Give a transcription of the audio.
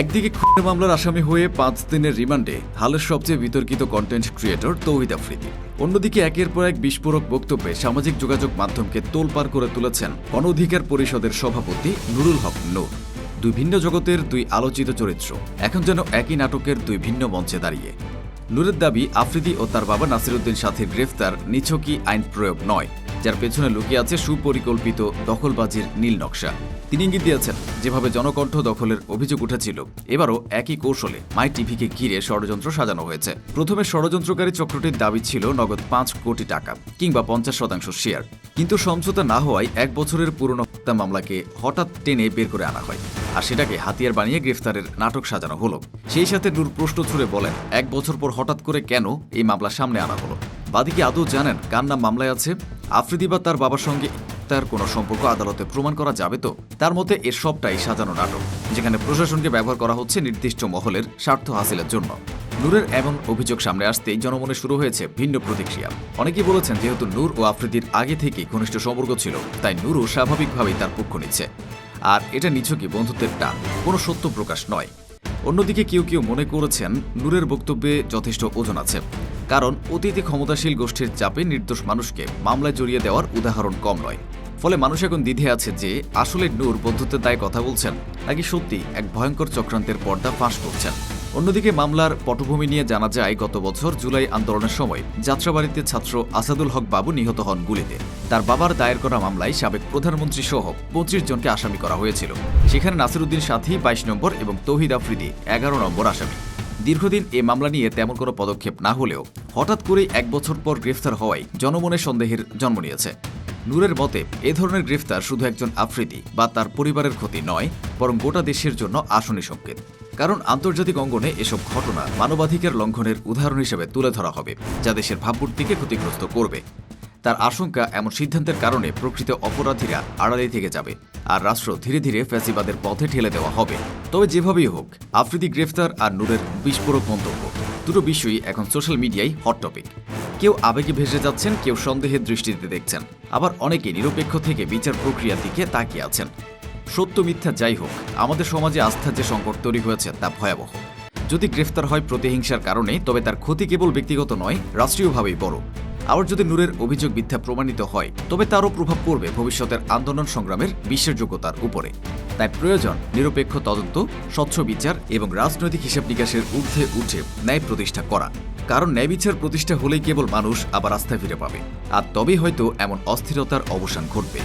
একদিকে খুনের মামলার আসামি হয়ে পাঁচ দিনের রিমান্ডে হালের সবচেয়ে বিতর্কিত কন্টেন্ট ক্রিয়েটর তৌহিদ আফ্রিদি। অন্যদিকে একের পর এক বিস্ফোরক বক্তব্যে সামাজিক যোগাযোগ মাধ্যমকে তোলপাড় করে তুলেছেন গণ অধিকার পরিষদের সভাপতি নুরুল হক নূর। দুই ভিন্ন জগতের দুই আলোচিত চরিত্র, এখন যেন একই নাটকের দুই ভিন্ন মঞ্চে দাঁড়িয়ে। নূরের দাবি, আফ্রিদি ও তার বাবা নাসিরুদ্দিন সাথীর গ্রেফতার, নিছকই আইন প্রয়োগ নয়। যার পেছনে লুকিয়ে আছে সুপরিকল্পিত দখলবাজির নীল নকশা। তিনি ইঙ্গিত দিয়েছেন, যেভাবে জনকণ্ঠ দখলের অভিযোগ উঠেছিল, এবারও একই কৌশলে মাই টিভিকে ঘিরে ষড়যন্ত্র সাজানো হয়েছে। প্রথমে ষড়যন্ত্রকারী চক্রটির দাবি ছিল নগদ পাঁচ কোটি টাকা কিংবা পঞ্চাশ শতাংশ শেয়ার, কিন্তু সমঝোতা না হওয়ায় এক বছরের পুরনো হত্যা মামলাকে হঠাৎ টেনে বের করে আনা হয় আর সেটাকে হাতিয়ার বানিয়ে গ্রেফতারের নাটক সাজানো হলো। সেই সাথে নূর প্রশ্ন ছুড়ে বলেন, এক বছর পর হঠাৎ করে কেন এই মামলা সামনে আনা হলো? বাদী কি আদৌ জানেন কার নাম মামলায় আছে? আফ্রিদি বা তার বাবার সঙ্গে তার কোনো সম্পর্ক আদালতে প্রমাণ করা যাবে তো? তার মতে এর সবটাই সাজানো নাটক, যেখানে প্রশাসনকে ব্যবহার করা হচ্ছে নির্দিষ্ট মহলের স্বার্থ হাসিলের জন্য। নূরের এমন অভিযোগ সামনে আসতেই জনমনে শুরু হয়েছে ভিন্ন প্রতিক্রিয়া। অনেকেই বলেছেন যেহেতু নূর ও আফ্রিদির আগে থেকেই ঘনিষ্ঠ সম্পর্ক ছিল, তাই নূরও স্বাভাবিকভাবেই তার পক্ষ নিচ্ছে। আর এটা নিছকই বন্ধুত্বের টান, কোনো সত্য প্রকাশ নয়। অন্যদিকে কেউ কেউ মনে করেছেন নূরের বক্তব্যে যথেষ্ট ওজন আছে। কারণ অতীতে ক্ষমতাশীল গোষ্ঠীর চাপে নির্দোষ মানুষকে মামলায় জড়িয়ে দেওয়ার উদাহরণ কম নয়। ফলে মানুষ এখন দ্বিধে আছে যে আসলে নূর বন্ধুত্বের দায়ে কথা বলছেন, নাকি সত্যি এক ভয়ঙ্কর চক্রান্তের পর্দা ফাঁস করছেন। অন্যদিকে মামলার পটভূমি নিয়ে জানা যায়, গত বছর জুলাই আন্দোলনের সময় যাত্রাবাড়িতে ছাত্র আসাদুল হক বাবু নিহত হন গুলিতে। তার বাবার দায়ের করা মামলায় সাবেক প্রধানমন্ত্রী সহ পঁচিশ জনকে আসামি করা হয়েছিল। সেখানে নাসিরুদ্দিন সাথী বাইশ নম্বর এবং তৌহিদ আফ্রিদি এগারো নম্বর আসামি। দীর্ঘদিন এ মামলা নিয়ে তেমন কোনো পদক্ষেপ না হলেও হঠাৎ করেই এক বছর পর গ্রেফতার হওয়ায় জনমনে সন্দেহের জন্ম নিয়েছে। নূরের মতে, এ ধরনের গ্রেফতার শুধু একজন আফ্রিদি বা তার পরিবারের ক্ষতি নয়, বরং গোটা দেশের জন্য আসনী সংকেত। কারণ আন্তর্জাতিক অঙ্গনে এসব ঘটনা মানবাধিকার লঙ্ঘনের উদাহরণ হিসেবে তুলে ধরা হবে, যা দেশের ভাবমূর্তিকে ক্ষতিগ্রস্ত করবে। তার আশঙ্কা এমন সিদ্ধান্তের কারণে প্রকৃত অপরাধীরা আড়ালে থেকে যাবে, আর রাষ্ট্র ধীরে ধীরে ফ্যাসিবাদের পথে ঠেলে দেওয়া হবে। তবে যেভাবেই হোক, আফ্রিদি গ্রেফতার আর নূরের বিস্ফোরক মন্তব্য, দুটো বিষয়ই এখন সোশ্যাল মিডিয়ায় হট টপিক। কেউ আবেগে ভেসে যাচ্ছেন, কেউ সন্দেহের দৃষ্টিতে দেখছেন। আবার অনেকে নিরপেক্ষ থেকে বিচার প্রক্রিয়ার দিকে তাকিয়ে আছেন। সত্য মিথ্যা যাই হোক, আমাদের সমাজে আস্থার যে সংকট তৈরি হয়েছে তা ভয়াবহ। যদি গ্রেফতার হয় প্রতিহিংসার কারণে, তবে তার ক্ষতি কেবল ব্যক্তিগত নয়, রাষ্ট্রীয়ভাবেই বড়। আবার যদি নূরের অভিযোগ মিথ্যা প্রমাণিত হয়, তবে তারও প্রভাব পড়বে ভবিষ্যতের আন্দোলন সংগ্রামের বিশ্বাসযোগ্যতার উপরে। তাই প্রয়োজন নিরপেক্ষ তদন্ত, স্বচ্ছ বিচার এবং রাজনৈতিক হিসাব নিকাশের ঊর্ধ্বে উঠে ন্যায় প্রতিষ্ঠা করা। কারণ ন্যায় বিচার প্রতিষ্ঠা হলেই কেবল মানুষ আবার আস্থা ফিরে পাবে। আর তবেই হয়তো এমন অস্থিরতার অবসান ঘটবে।